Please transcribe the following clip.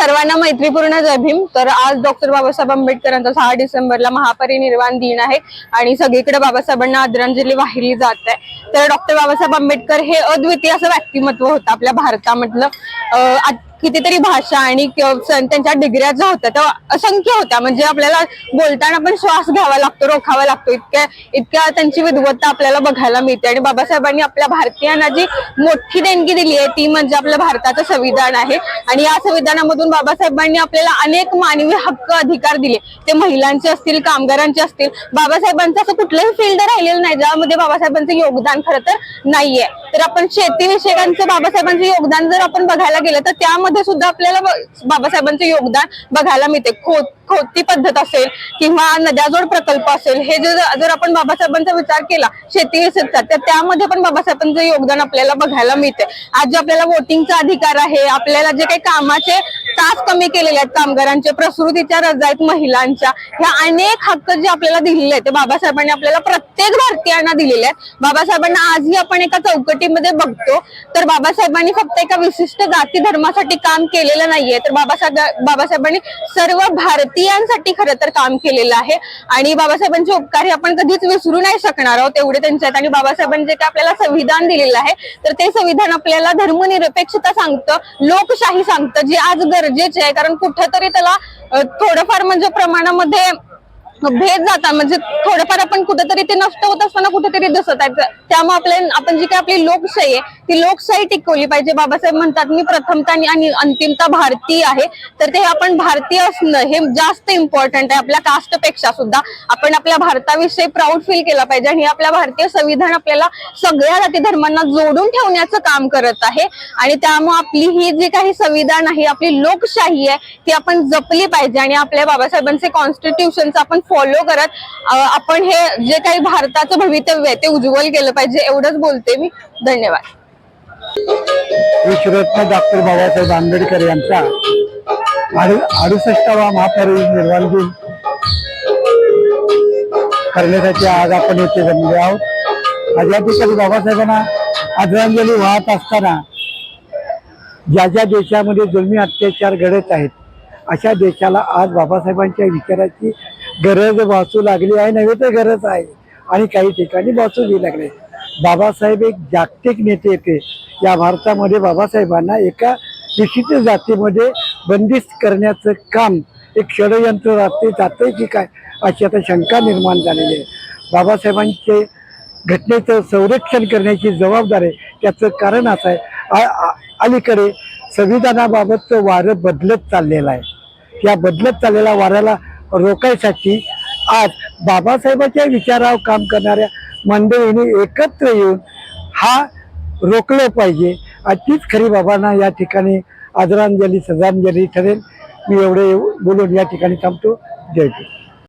सर्वांना मैत्रीपूर्ण जय भीम. तर आज डॉक्टर बाबासाहेब आंबेडकरांचा सहा डिसेंबरला महापरिनिर्वाण दिन आहे आणि सगळीकडे बाबासाहेबांना आदरांजली वाहिली जात आहे. तर डॉक्टर बाबासाहेब आंबेडकर हे अद्वितीय असं व्यक्तिमत्व होतं आपल्या भारतामधलं. कितीतरी भाषा आणि त्यांच्या डिग्र्या ज्या होत्या त्या असंख्य होत्या. म्हणजे आपल्याला बोलताना पण श्वास घ्यावा लागतो रोखावा लागतो. इतक्या इतक्या त्यांची विद्वत्ता आपल्याला बघायला मिळते. आणि बाबासाहेबांनी आपल्या भारतीयांना जी मोठी देणगी दिली आहे ती म्हणजे आपलं भारताचं संविधान आहे. आणि या संविधानामधून बाबासाहेबांनी आपल्याला अनेक मानवी हक्क अधिकार दिले. ते महिलांचे असतील कामगारांचे असतील. बाबासाहेबांचं असं कुठलंही फील्ड राहिलेलं नाही. ज्यामध्ये बाबासाहेबांचं योगदान खरं तर नाहीये. तर आपण शेतीविषयकांचं बाबासाहेबांचं योगदान जर आपण बघायला गेलं तर त्यामध्ये सुद्धा आपल्याला बाबासाहेबांचे बाबासाहेबांचं योगदान बघायला मिळते. खो खोती पद्धत असेल किंवा नद्याजोड प्रकल्प असेल हे जर जर आपण बाबासाहेबांचा विचार केला शेती तर त्यामध्ये पण बाबासाहेबांचं योगदान आपल्याला बघायला मिळते. आज जे आपल्याला वोटिंगचा अधिकार आहे आपल्याला जे काही कामाचे तास कमी केलेले आहेत कामगारांचे प्रसृतीच्या रजा आहेत महिलांच्या ह्या अनेक हक्क जे आपल्याला दिलेले आहेत ते बाबासाहेबांनी आपल्याला प्रत्येक भारतीयांना दिलेले आहेत. बाबासाहेबांना आजही आपण एका चौकटीमध्ये बघतो तर बाबासाहेबांनी फक्त एका विशिष्ट जाती धर्मासाठी काम केलेलं नाहीये तर बाबासाहेब बाबासाहेबांनी सर्व भारतीयांसाठी खरं तर काम केलेलं आहे. आणि बाबासाहेबांचे उपकार हे आपण कधीच विसरू नाही शकणार आहोत तेवढे त्यांचे आहेत. आणि बाबासाहेबांनी जे काय आपल्याला संविधान दिलेलं आहे तर ते संविधान आपल्याला धर्मनिरपेक्षता सांगतं लोकशाही सांगतं जे आज गरजेचे आहे. कारण कुठंतरी त्याला थोडंफार म्हणजे प्रमाणामध्ये भेद जातात. म्हणजे थोडंफार आपण कुठेतरी ते नष्ट होत असताना कुठेतरी दिसत आहेत. त्यामुळे आपल्या आपण जी काही आपली लोकशाही आहे ती लोकशाही टिकवली पाहिजे. बाबासाहेब म्हणतात मी प्रथमता आणि- अंतिमता भारतीय आहे. तर ते आपण भारतीय असणं हे जास्त इम्पॉर्टंट आहे. आपल्या कास्टपेक्षा सुद्धा आपण आपल्या भारताविषयी प्राऊड फील केला पाहिजे. आणि हे आपल्या भारतीय संविधान आपल्याला सगळ्या जाती धर्मांना जोडून ठेवण्याचं काम करत आहे. आणि त्यामुळे आपली ही जी काही संविधान आहे आपली लोकशाही आहे ती आपण जपली पाहिजे. आणि आपल्या बाबासाहेबांचे कॉन्स्टिट्यूशनचं आपण फॉलो करत आपण हे जे काही भारताचं भवितव्य आहे ते उज्ज्वल केलं पाहिजे एवढंच बोलते मी. धन्यवाद. विश्वरत्न डॉक्टर बाबासाहेब आंबेडकर यांचा अडुसष्टावा महापरिनिर्वाण दिन करण्यासाठी आज आपण येथे जमले आहोत. आज या ठिकाणी बाबासाहेबांना आदरांजली वाहत असताना ज्या ज्या देशामध्ये जुलमी अत्याचार घडत आहेत अशा देशाला आज बाबासाहेबांच्या विचाराची गरज भासू लागली आहे नव्हे तर गरज आहे. आणि काही ठिकाणी भासूही लागले. बाबासाहेब एक जागतिक नेते येते या भारतामध्ये बाबासाहेबांना एका विशिष्ट जातीमध्ये बंदिस्त करण्याचं काम एक षडयंत्र राहते जाते की काय अशी आता शंका निर्माण झालेली आहे. बाबासाहेबांचे घटनेचं संरक्षण करण्याची जबाबदारी त्याचं कारण असं आहे. अलीकडे संविधानाबाबतचं वारं बदलत चाललेलं आहे. या बदलत चाललेल्या वाऱ्याला रोखायसाठी आज बाबासाहेबांच्या विचारावर काम करणाऱ्या मंडळींनी एकत्र येऊन हा रोखलं पाहिजे. आणि तीच खरी बाबांना या ठिकाणी आदरांजली श्रद्धांजली ठरेल. मी एवढे बोलून या ठिकाणी थांबतो. जय